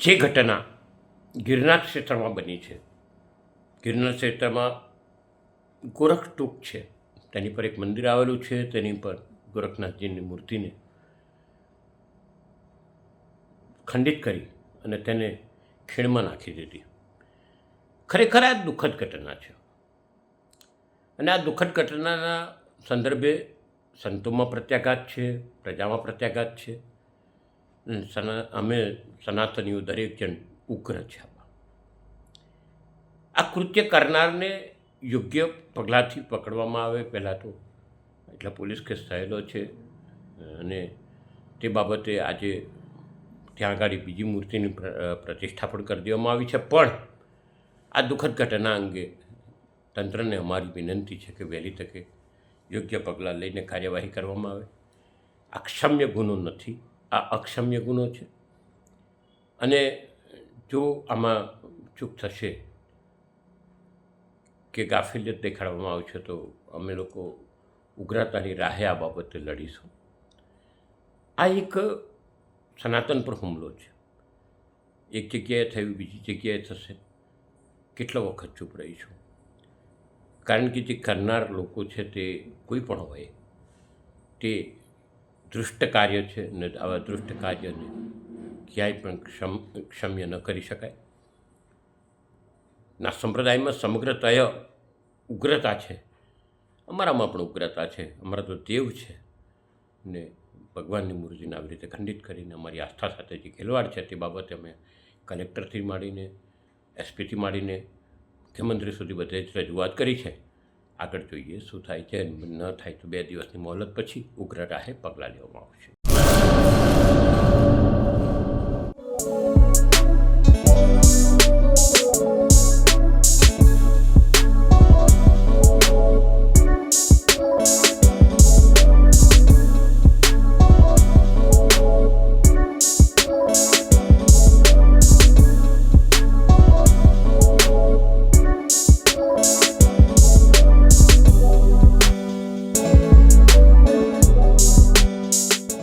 જે ઘટના ગિરનાર ક્ષેત્રમાં બની છે. ગિરનાર ક્ષેત્રમાં ગોરખ ટૂંક છે. તેની પર એક મંદિર આવેલું છે. તેની પર ગોરખનાથજીની મૂર્તિને ખંડિત કરી અને તેને ખીણમાં નાખી દીધી. ખરેખર આ દુઃખદ ઘટના છે. અને આ દુઃખદ ઘટનાના સંદર્ભે સંતોમાં પ્રત્યાઘાત છે, પ્રજામાં પ્રત્યાઘાત છે. સના, અમે સનાતનીઓ દરેક જણ ઉગ્ર છે આ કૃત્ય કરનારને યોગ્ય પગલાંથી પકડવામાં આવે, પહેલાં તો એટલે પોલીસ કેસ થયેલો છે, અને તે બાબતે આજે ત્યાં આગળ બીજી મૂર્તિની પ્ર- પ્રતિષ્ઠા પણ કરી દેવામાં આવી છે. પણ આ દુઃખદ ઘટના અંગે તંત્રને અમારી વિનંતી છે કે વહેલી તકે યોગ્ય પગલાં લઈને કાર્યવાહી કરવામાં આવે. અક્ષમ્ય ગુનો નથી. આ અક્ષમ્ય ગુનો છે. અને જો આમાં ચૂક થશે કે ગાફિલિયત દેખાડવામાં આવશે તો અમે લોકો ઉગ્રતાની રાહે આ બાબતે લડીશું. આ એક સનાતન પર હુમલો છે. એક જગ્યાએ થયું, બીજી જગ્યાએ થશે. કેટલો વખત ચૂપ રહીશું? કારણ કે જે કરનાર લોકો છે તે કોઈ પણ હોય, તે દૃષ્ટ કાર્ય છે ને આવા દૃષ્ટ કાર્યને ક્યાંય પણ ક્ષમ, ક્ષમ્ય ન કરી શકાય. ના, સંપ્રદાયમાં સમગ્રતય ઉગ્રતા છે. અમારામાં પણ ઉગ્રતા છે. અમારા તો દેવ છે. ને ભગવાનની મૂર્તિને આવી રીતે ખંડિત કરીને અમારી આસ્થા સાથે જે ખેલવાડ છે તે બાબતે અમે કલેક્ટરથી માંડીને, એસપીથી માંડીને મુખ્યમંત્રી સુધી બધે જ રજૂઆત કરી છે. આગળ જોઈએ શું થાય છે, ન થાય તો બે દિવસની મોહલત પછી ઉગ્ર રાહે પગલાં લેવામાં આવશે.